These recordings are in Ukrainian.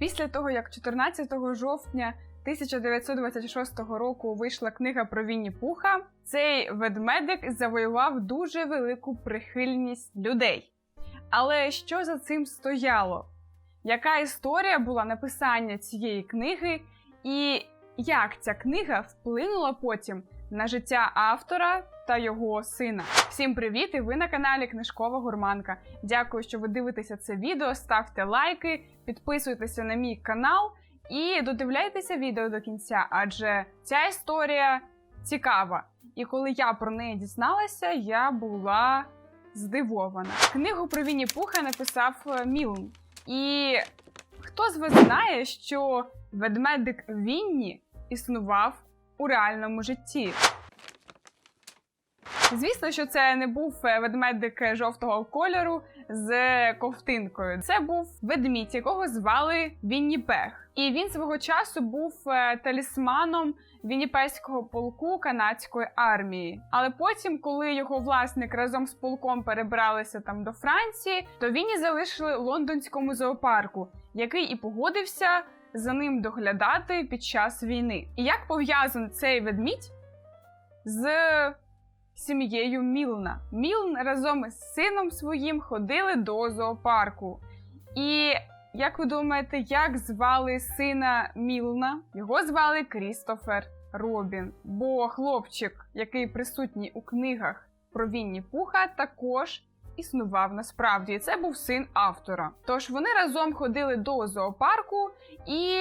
Після того, як 14 жовтня 1926 року вийшла книга про Вінні Пуха, цей ведмедик завоював дуже велику прихильність людей. Але що за цим стояло? Яка історія була написання цієї книги, і як ця книга вплинула потім на життя автора та його сина? Всім привіт! І ви на каналі Книжкова Гурманка. Дякую, що ви дивитеся це відео. Ставте лайки, підписуйтеся на мій канал і додивляйтеся відео до кінця, адже ця історія цікава. І коли я про неї дізналася, я була здивована. Книгу про Вінні Пуха написав е, Мілн. І хто з вас знає, що ведмедик Вінні існував у реальному житті? Звісно, що це не був е, ведмедик жовтого кольору з ковтинкою. Це був ведмідь, якого звали Вінніпех. І він свого часу був е, талісманом Вінніпеського полку канадської армії. Але потім, коли його власник разом з полком перебралися там до Франції, то Вінні залишили лондонському зоопарку, який і погодився за ним доглядати під час війни. І як пов'язаний цей ведмідь з сім'єю Мілна? Мілн разом із сином своїм ходили до зоопарку. І як ви думаєте, як звали сина Мілна? Його звали Крістофер Робін. Бо хлопчик, який присутній у книгах про Вінні Пуха, також існував насправді. Це був син автора. Тож вони разом ходили до зоопарку, і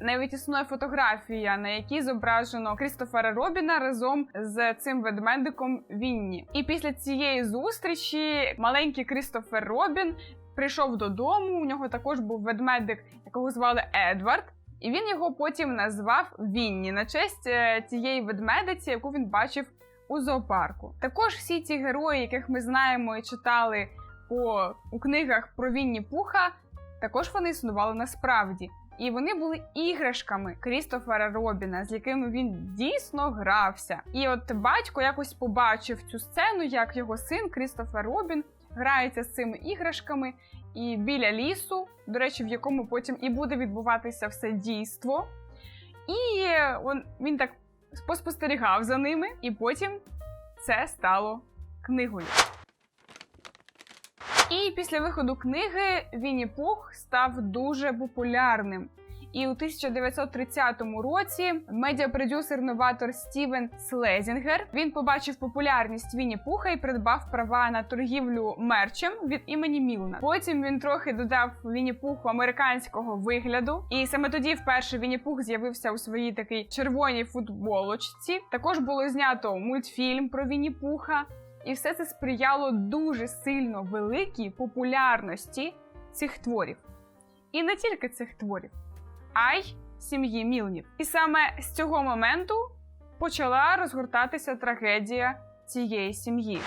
навіть існує фотографія, на якій зображено Крістофера Робіна разом з цим ведмедиком Вінні. І після цієї зустрічі маленький Крістофер Робін прийшов додому. У нього також був ведмедик, якого звали Едвард. І він його потім назвав Вінні на честь е, тієї ведмедиці, яку він бачив у зоопарку. Також всі ці герої, яких ми знаємо і читали по у книгах про Вінні Пуха, також вони існували насправді. І вони були іграшками Крістофера Робіна, з якими він дійсно грався. І от батько якось побачив цю сцену, як його син Крістофер Робін грається з цими іграшками і біля лісу, до речі, в якому потім і буде відбуватися все дійство. І он, він так поспостерігав за ними, і потім це стало книгою. І після виходу книги Вінні Пух став дуже популярним. І у 1930 році медіапродюсер-новатор Стівен Слезінгер він побачив популярність Вінні Пуха і придбав права на торгівлю мерчем від імені Мілна. Потім він трохи додав Вінні Пуху американського вигляду, і саме тоді вперше Вінні Пух з'явився у своїй такій червоній футболочці. Також було знято мультфільм про Вінні Пуха, і все це сприяло дуже сильно великій популярності цих творів. І не тільки цих творів а й сім'ї Мілнів. І саме з цього моменту почала розгортатися трагедія цієї сім'ї.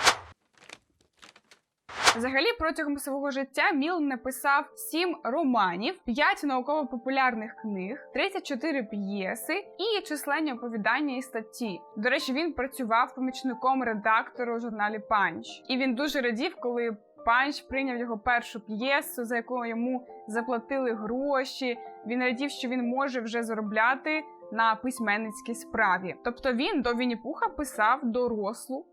Взагалі, протягом свого життя Мілн написав 7 романів, 5 науково-популярних книг, 34 п'єси і численні оповідання і статті. До речі, він працював помічником редактора у журналі Панч, і він дуже радів, коли Панч прийняв його першу п'єсу, за яку йому заплатили гроші. Він радів, що він може вже заробляти на письменницькій справі. Тобто він до Вінні-Пуха писав дорослу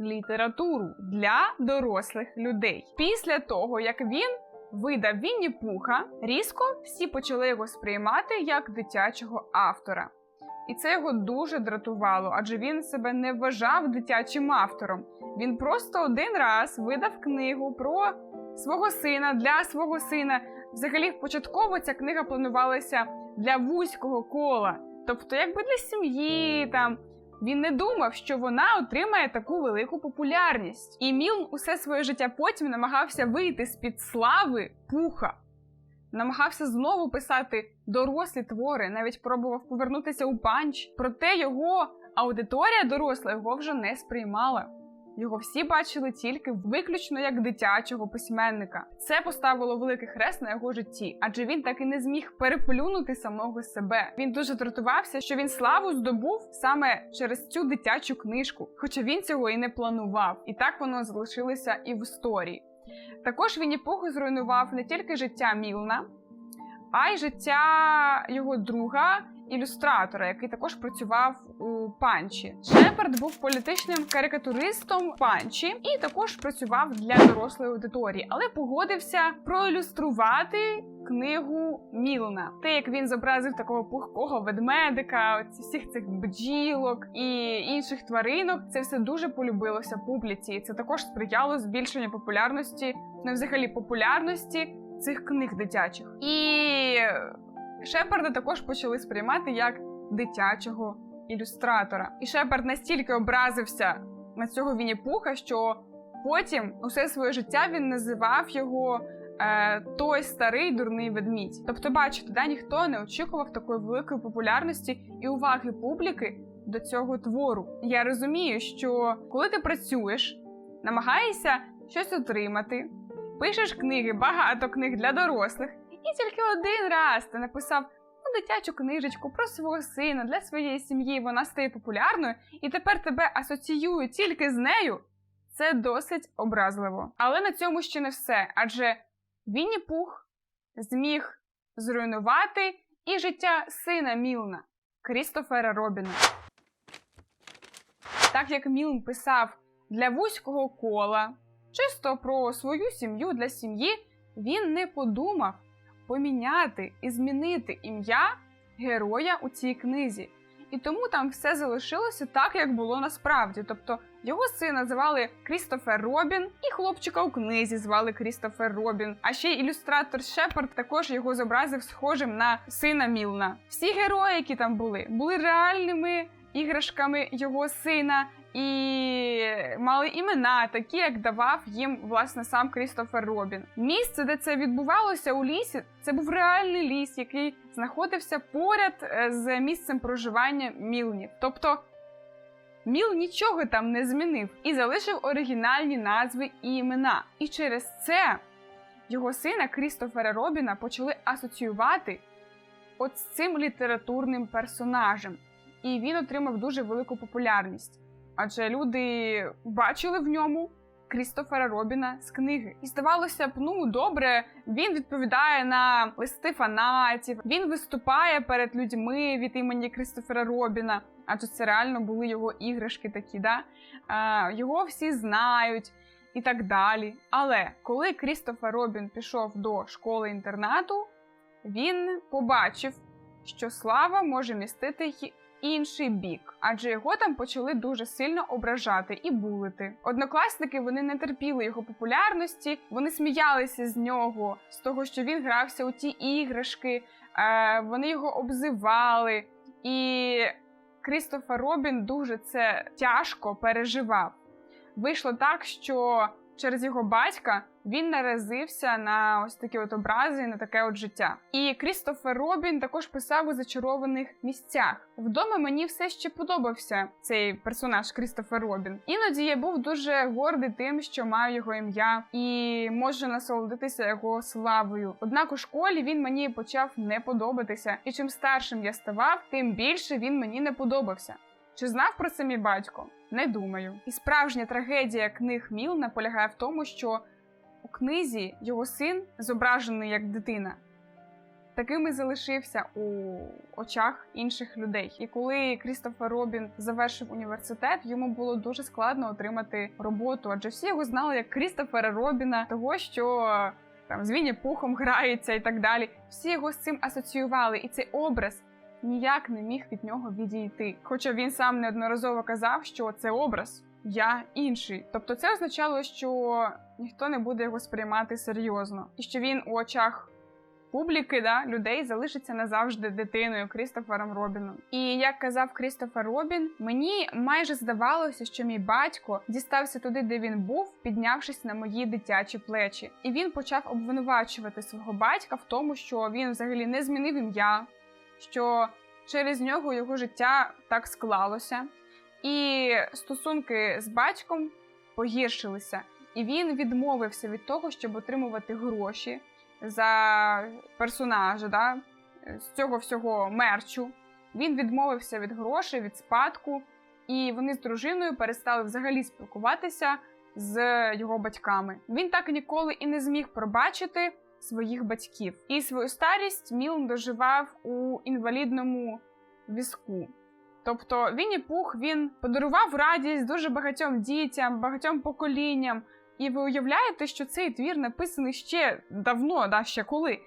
літературу для дорослих людей. Після того, як він видав Вінні-Пуха, різко всі почали його сприймати як дитячого автора. І це його дуже дратувало, адже він себе не вважав дитячим автором. Він просто один раз видав книгу про свого сина для свого сина. Взагалі, початково ця книга планувалася для вузького кола, тобто, якби для сім'ї там. Він не думав, що вона отримає таку велику популярність. І Мілн усе своє життя потім намагався вийти з під слави пуха намагався знову писати дорослі твори, навіть пробував повернутися у панч. Проте його аудиторія доросла його вже не сприймала. Його всі бачили тільки виключно як дитячого письменника. Це поставило великий хрест на його житті, адже він так і не зміг переплюнути самого себе. Він дуже дратувався, що він славу здобув саме через цю дитячу книжку, хоча він цього і не планував. І так воно залишилося і в історії. Також Вінні Пух зруйнував не тільки життя Мілна, а й життя його друга. Ілюстратора, який також працював у панчі. Шепард був політичним карикатуристом панчі і також працював для дорослої аудиторії, але погодився проілюструвати книгу Мілна. Те, як він зобразив такого пухкого ведмедика, всіх цих бджілок і інших тваринок, це все дуже полюбилося публіці. Це також сприяло збільшенню популярності, ну, взагалі популярності цих книг дитячих. І Шепарда також почали сприймати як дитячого ілюстратора. І Шепард настільки образився на цього Вінні-Пуха, що потім усе своє життя він називав його е, той старий дурний ведмідь. Тобто, бачите, да, ніхто не очікував такої великої популярності і уваги публіки до цього твору. Я розумію, що коли ти працюєш, намагаєшся щось отримати, пишеш книги, багато книг для дорослих, і тільки один раз ти написав дитячу книжечку про свого сина для своєї сім'ї, вона стає популярною, і тепер тебе асоціюють тільки з нею. Це досить образливо. Але на цьому ще не все. Адже Вінні Пух зміг зруйнувати і життя сина Мілна Крістофера Робіна. Так як Мілн писав для вузького кола, чисто про свою сім'ю для сім'ї, він не подумав поміняти і змінити ім'я героя у цій книзі. І тому там все залишилося так, як було насправді. Тобто його сина звали Крістофер Робін, і хлопчика у книзі звали Крістофер Робін. А ще ілюстратор Шепард також його зобразив схожим на сина Мілна. Всі герої, які там були, були реальними іграшками його сина. І мали імена, такі як давав їм власне сам Крістофер Робін. Місце, де це відбувалося у лісі, це був реальний ліс, який знаходився поряд е, з місцем проживання Мілнів. Тобто Міл нічого там не змінив і залишив оригінальні назви і імена. І через це його сина Крістофера Робіна почали асоціювати от з цим літературним персонажем. І він отримав дуже велику популярність. Адже люди бачили в ньому Крістофера Робіна з книги. І здавалося б, ну добре, він відповідає на листи фанатів, він виступає перед людьми від імені Крістофера Робіна, адже це реально були його іграшки такі, да? а, його всі знають і так далі. Але коли Крістофер Робін пішов до школи інтернату, він побачив, що слава може містити інший бік, адже його там почали дуже сильно ображати і булити. Однокласники вони не терпіли його популярності, вони сміялися з нього, з того, що він грався у ті іграшки, е, вони його обзивали. І Крістофер Робін дуже це тяжко переживав. Вийшло так, що через його батька він наразився на ось такі от образи, на таке от життя. І Крістофер Робін також писав у зачарованих місцях. Вдома мені все ще подобався цей персонаж Крістофер Робін. Іноді я був дуже гордий тим, що маю його ім'я, і можу насолодитися його славою. Однак у школі він мені почав не подобатися, і чим старшим я ставав, тим більше він мені не подобався. Чи знав про це мій батько? Не думаю. І справжня трагедія книг Мілна полягає в тому, що у книзі його син, зображений як дитина, таким і залишився у очах інших людей. І коли Крістофер Робін завершив університет, йому було дуже складно отримати роботу, адже всі його знали як Крістофера Робіна, того що там з Пухом грається і так далі. Всі його з цим асоціювали, і цей образ ніяк не міг від нього відійти. Хоча він сам неодноразово казав, що це образ. Я інший. Тобто це означало, що ніхто не буде його сприймати серйозно, і що він у очах публіки, да, людей залишиться назавжди дитиною Крістофером Робіном. І як казав Крістофер Робін, мені майже здавалося, що мій батько дістався туди, де він був, піднявшись на мої дитячі плечі. І він почав обвинувачувати свого батька в тому, що він взагалі не змінив ім'я, що через нього його життя так склалося. І стосунки з батьком погіршилися, і він відмовився від того, щоб отримувати гроші за персонажа, да, з цього всього мерчу. Він відмовився від грошей, від спадку, і вони з дружиною перестали взагалі спілкуватися з його батьками. Він так ніколи і не зміг пробачити своїх батьків. І свою старість Мілн доживав у інвалідному візку. Тобто Вінні Пух він подарував радість дуже багатьом дітям, багатьом поколінням. І ви уявляєте, що цей твір написаний ще давно, да, ще коли.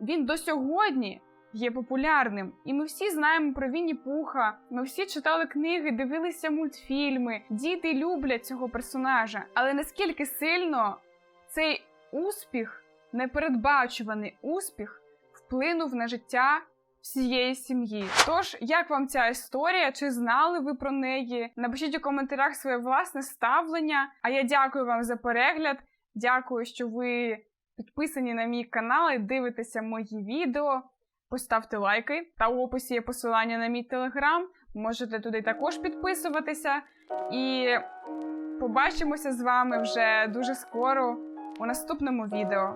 Він до сьогодні є популярним. І ми всі знаємо про Вінні Пуха. Ми всі читали книги, дивилися мультфільми. Діти люблять цього персонажа. Але наскільки сильно цей успіх, непередбачуваний успіх, вплинув на життя всієї сім'ї. Тож, як вам ця історія? Чи знали ви про неї? Напишіть у коментарях своє власне ставлення. А я дякую вам за перегляд. Дякую, що ви підписані на мій канал і дивитеся мої відео. Поставте лайки та у описі є посилання на мій телеграм. Можете туди також підписуватися. І побачимося з вами вже дуже скоро у наступному відео.